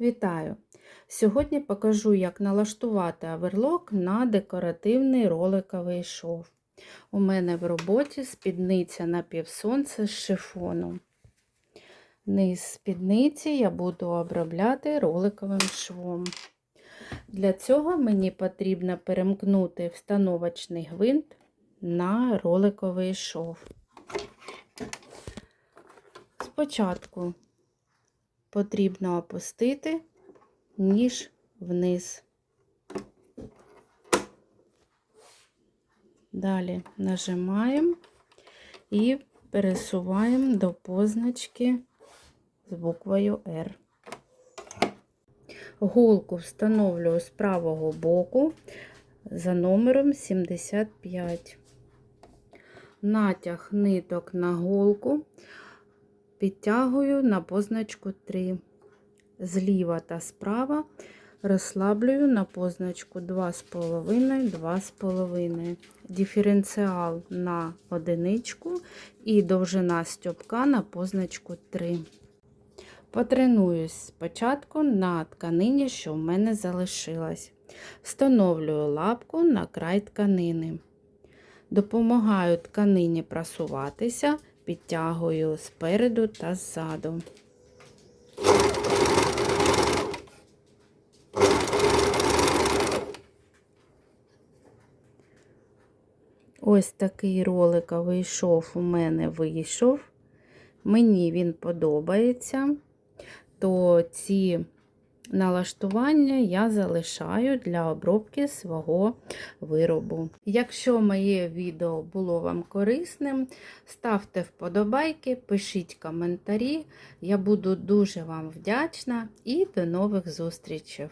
Вітаю! Сьогодні покажу, як налаштувати оверлок на декоративний роликовий шов. У мене в роботі спідниця на півсонце з шифону. Низ спідниці я буду обробляти роликовим швом. Для цього мені потрібно перемкнути встановочний гвинт на роликовий шов. Спочатку потрібно опустити ніж вниз. Далі нажимаємо і пересуваємо до позначки з буквою R. Голку встановлюю з правого боку за номером 75. Натяг ниток на голку підтягую на позначку 3. Зліва та справа розслаблюю на позначку 2,5, 2,5. Диференціал на одиничку і довжина стьопка на позначку 3. Потренуюсь спочатку на тканині, що в мене залишилась. Встановлюю лапку на край тканини. Допомагаю тканині просуватися, підтягую спереду та ззаду. Ось такий роликовий шов у мене вийшов. Мені він подобається, то ці налаштування я залишаю для обробки свого виробу. Якщо моє відео було вам корисним, ставте вподобайки, пишіть коментарі. Я буду дуже вам вдячна і до нових зустрічей!